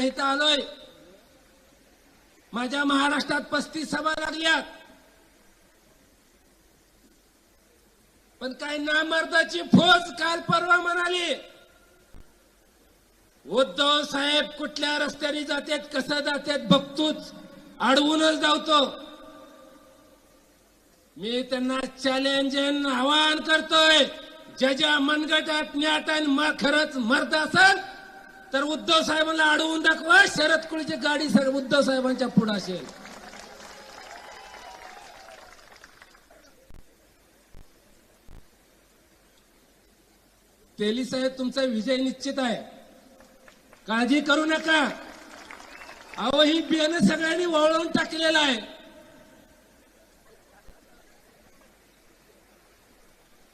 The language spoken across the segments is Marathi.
करायला इथं आलोय. माझ्या महाराष्ट्रात पस्तीस सभा लागल्यात. पण काय नामर्दाची फौज काल परवा म्हणाली उद्धव साहेब कुठल्या रस्त्याने जातात कसं जातात बघतोच अडवूनच धावतो मी त्यांना चॅलेंज आवाहन करतोय ज्याच्या मनगटात ज्ञात आणि खरंच मर्द असेल तर उद्धव साहेबांना अडवून दाखवा शरद कुळीची गाडी सर उद्धव साहेबांच्या पुढे असेल. तेली साहेब तुमचा विजय निश्चित आहे. काळजी करू नका. अहो ही बियाणं सगळ्यांनी वळवून टाकलेलं आहे.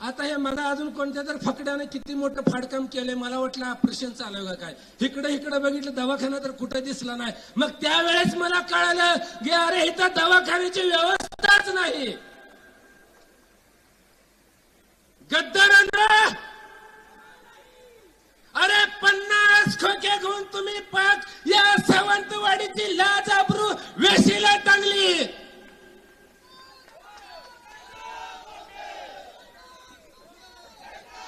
आता हे मला अजून कोणत्या तर फकड्याने किती मोठं फाडकाम केलंय मला वाटलं ऑपरेशन चालू का काय? इकडे इकडे बघितलं दवाखाना तर कुठं दिसला नाही. मग त्यावेळेस मला कळालं की अरे इथं दवाखान्याची व्यवस्थाच नाही. गद्दार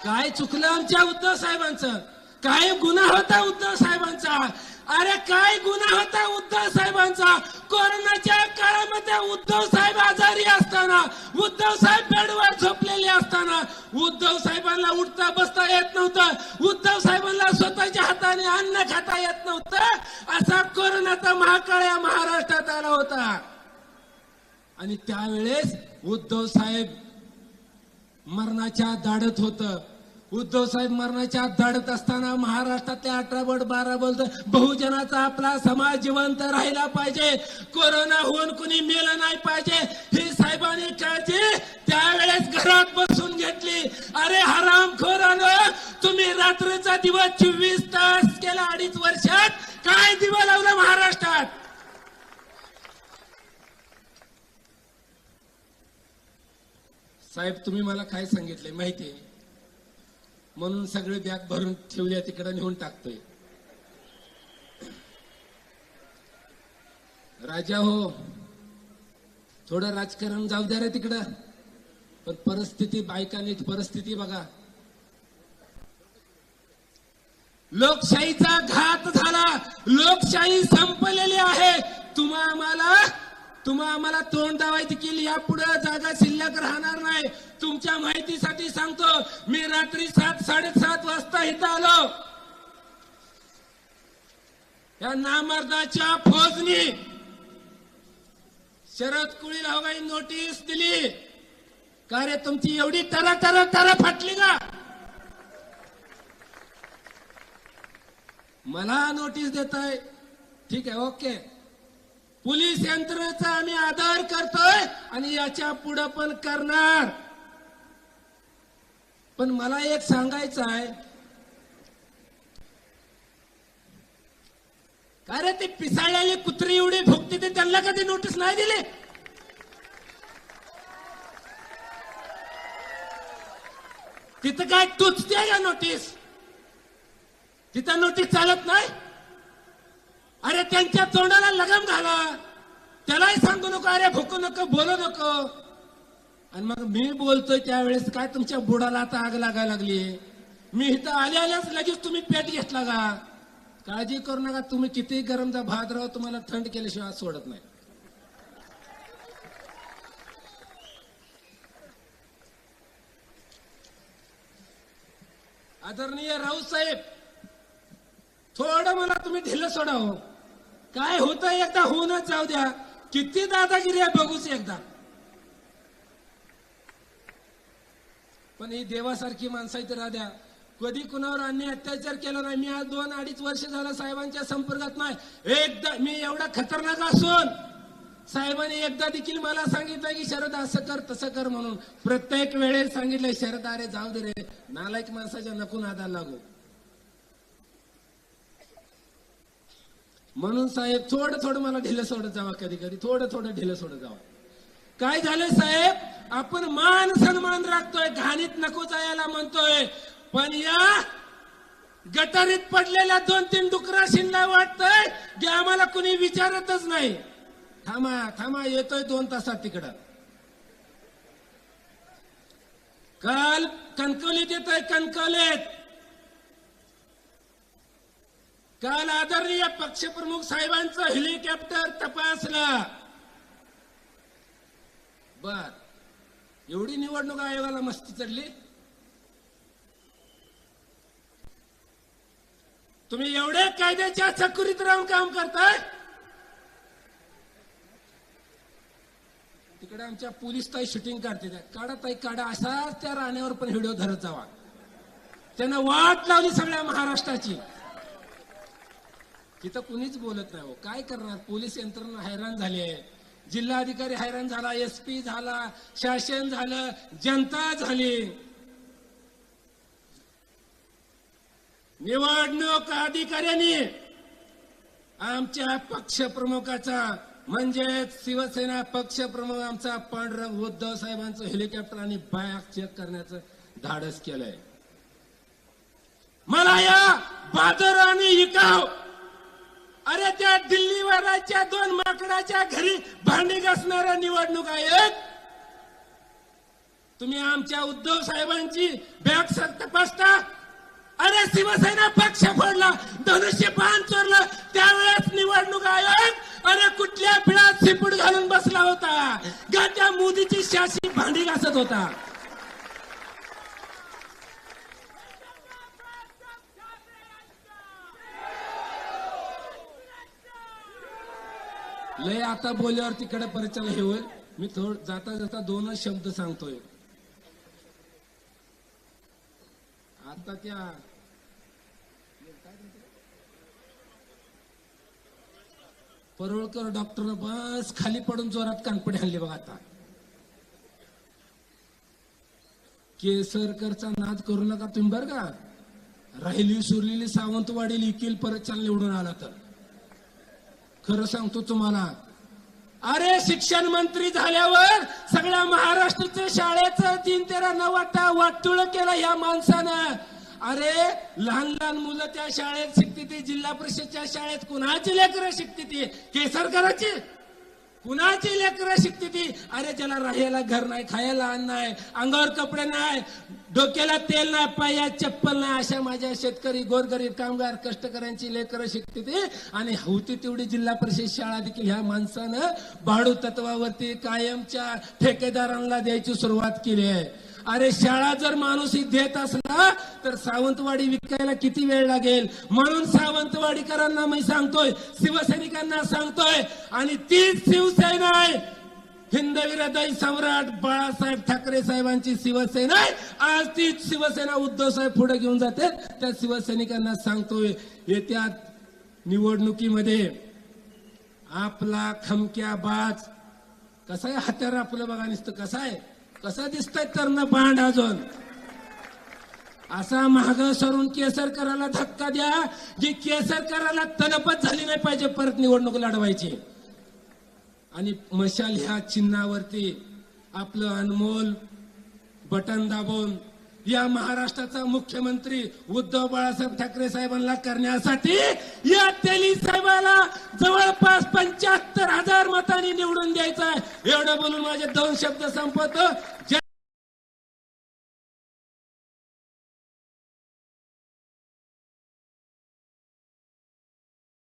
काय चुकलं आमच्या उद्धव साहेबांचं? काय गुन्हा होता उद्धव साहेबांचा? अरे काय गुन्हा होता उद्धव साहेबांचा? कोरोनाच्या काळामध्ये उद्धव साहेब आजारी असताना उद्धव साहेब बेडवर झोपलेले असताना उद्धव साहेबांना उठता बसता येत नव्हतं. उद्धव साहेबांना स्वतःच्या हाताने अन्न खाता येत नव्हतं. असा कोरोनाचा महाकाळ या महाराष्ट्रात आला होता. आणि त्यावेळेस उद्धव साहेब मरणाच्या दाडत होत. उद्धव साहेब मरणाच्या दाडत असताना महाराष्ट्रातल्या अठरा बोट बारा बोलत बहुजनाचा आपला समाज जिवंत राहिला पाहिजे. कोरोना होऊन कुणी मेलं नाही पाहिजे. ही साहेबांनी काळजी त्यावेळेस घरात बसून घेतली. अरे हराम खोरानं तुम्ही रात्रीचा दिवस चोवीस तास केला अडीच वर्षात. काय दिवा लावला महाराष्ट्रात साहेब तुम्ही मला काय सांगितलंय माहितीये? म्हणून सगळे बॅग भरून ठेवल्या तिकडे नेऊन टाकतोय. राजा हो थोडं राजकारण जाऊ द्या रे तिकडं. पण परिस्थिती बायकांनी परिस्थिती बघा. लोकशाहीचा घात झाला. लोकशाही संपलेली आहे. तुम्हा आम्हाला तुम्हा आम्हाला तोंड दावायची केली. यापुढे जागा शिल्लक राहणार नाही. तुमच्या माहितीसाठी सांगतो मी रात्री सात साडेसात वाजता इथं आलो. या नामर्दाच्या फौजनी शरद कुळी हवाई नोटीस दिली. का रे तुमची एवढी तरा तरा तरा फाटली का मला नोटीस देताय. ठीक आहे ओके. पोलीस यंत्रणेचा आम्ही आदर करतोय आणि याच्यापुढे पण करणार. पण मला एक सांगायचं आहे. अरे ते पिसाळलेली कुत्री एवढी भुकते ते त्यांना कधी नोटीस नाही दिली? तिथं काय टुचते का नोटीस तिथं नोटीस चालत नाही? अरे त्यांच्या तोंडाला लगाम घाला. त्यालाही सांगू नको अरे भुकू नको बोलू नको. आणि मग मी बोलतोय त्यावेळेस काय तुमच्या बुडाला आता आग लागायला लागली मी इथं आल्या आल्याच लगेच तुम्ही पेट घेतला का? काळजी करू नका तुम्ही किती गरमचा भात राहा तुम्हाला थंड केल्याशिवाय सोडत नाही. आदरणीय राऊत साहेब थोडं मला तुम्ही ढिलं हो। काय होतं एकदा होऊनच जाऊ द्या. किती दादागिरी आहे बघूच एकदा. पण ही देवासारखी माणसं इथे राहद्या कधी कुणावर अन्य अत्याचार केला नाही. मी आज दोन अडीच वर्ष झालं साहेबांच्या संपर्कात नाही. एकदा मी एवढा खतरनाक असून साहेबांनी एकदा देखील मला सांगितलं की शरद असं कर तसं कर म्हणून. प्रत्येक वेळेस सांगितलंय शरद अरे जाऊ दे रे. नालायक माणसाच्या नको नादा लागू. म्हणून साहेब थोडं थोडं मला ढिलं सोडत जावा कधी कधी. थोडं थोडं ढिलं सोडत जावा. काय झालं साहेब? आपण मान सन्मान राखतोय घाणीत नको जायला म्हणतोय. पण या गटारीत पडलेल्या दोन तीन डुकरा शिंदा वाटतंय जे आम्हाला कुणी विचारतच नाही. थांबा थांबा येतोय दोन तासात तिकडं. काल कणकवलीत येतोय कणकवलीत. काल आदरणीय पक्षप्रमुख साहेबांचं हेलिकॉप्टर तपासलं. बर. एवढी निवडणूक आयोगाला मस्ती चढली? तुम्ही एवढे कायद्याच्या चकुरीत राहून काम करताय? तिकडे आमच्या पोलीस ताई शूटिंग काढते त्या. काढा ताई काढा. असाच त्या राण्यावर पण व्हिडिओ धरत जावा. त्यानं वाट लावली सगळ्या महाराष्ट्राची. तिथं कुणीच बोलत नाही हो. काय करणार? पोलीस यंत्रणा हैराण झाली आहे. जिल्हाधिकारी हैराण झाला एसपी झाला शासन झालं जनता झाली. निवडणूक अधिकाऱ्यांनी आमच्या पक्षप्रमुखाचा म्हणजेच शिवसेना पक्षप्रमुख आमचा पांडुरंग उद्धव साहेबांचं हेलिकॉप्टर आणि बॅग चेक करण्याचं धाडस केलंय. मला या बाजार आणि इकाव अरे त्या दिल्लीवराच्या दोन माकडाच्या घरी भांडी घासणाऱ्या निवडणूक आहेत. तुम्ही आमच्या उद्धव साहेबांची बॅग सर तपासता. अरे शिवसेना पक्ष फोडला धनुष्य पान चोरलं त्यावेळेस निवडणूक आयोग. अरे कुठल्या पिळात शिपूट घालून बसला होता. का त्या मोदीची शासी भांडी घासत होता. लय आता बोलल्यावर तिकडे परिचय हे होईल. मी थोड जाता जाता दोनच शब्द सांगतोय. आता त्या परोळकर डॉक्टर बस खाली पडून जोरात कानपडे हल्ले बघा आता. केसरकरचा नाद करू नका तुम्ही बर का. राहिली सुरलेली सावंतवाडी लिखील परत चाल निवडून आला तर. खरं सांगतो तुम्हाला. अरे शिक्षण मंत्री झाल्यावर सगळ्या महाराष्ट्राचं शाळेचं तीन तेरा नवाटा वाटा केला या माणसानं. अरे लहान लहान मुलं त्या शाळेत शिकते ती जिल्हा परिषदच्या शाळेत कुणाची लेकरं शिकते ती? केसरकराची? कुणाची लेकरं शिकते ती? अरे त्याला राहायला घर नाही खायला अन्न नाही अंगावर कपडे नाही डोक्याला तेल नाही पायात चप्पल नाही अशा माझ्या शेतकरी गोरगरीब कामगार कष्टकऱ्यांची लेकरं शिकते ती. आणि होती तेवढी जिल्हा परिषद शाळा देखील ह्या माणसानं भाडू तत्वावरती कायमच्या ठेकेदारांना द्यायची सुरुवात केली आहे. अरे शाळा जर माणूस देत असला तर सावंतवाडी विकायला किती वेळ लागेल? म्हणून सावंतवाडीकरांना मी सांगतोय शिवसैनिकांना सांगतोय आणि तीच शिवसेना आहे. हिंदवीर सम्राट बाळासाहेब ठाकरे साहेबांची शिवसेना आहे. आज तीच शिवसेना उद्धव साहेब पुढे घेऊन जाते. त्या शिवसैनिकांना सांगतोय येत्या निवडणुकीमध्ये आपला खमक्या बाज कसा आहे? हत्यार आपलं बघा नुसतं कसं आहे? कसं दिसतंय तरण बांड अजून? असा महाग सरून केसरकराला धक्का द्या जी केसरकराला तलपच झाली नाही पाहिजे परत निवडणूक लढवायची. आणि मशाल ह्या चिन्हावरती आपलं अनमोल बटन दाबून या महाराष्ट्राचा मुख्यमंत्री उद्धव बाळासाहेब ठाकरे साहेबांना करण्यासाठी या तेली साहेबाला जवळपास पंच्याहत्तर हजार मतांनी निवडून द्यायचं आहे. एवढं बोलून माझे दोन शब्द संपवतो. जय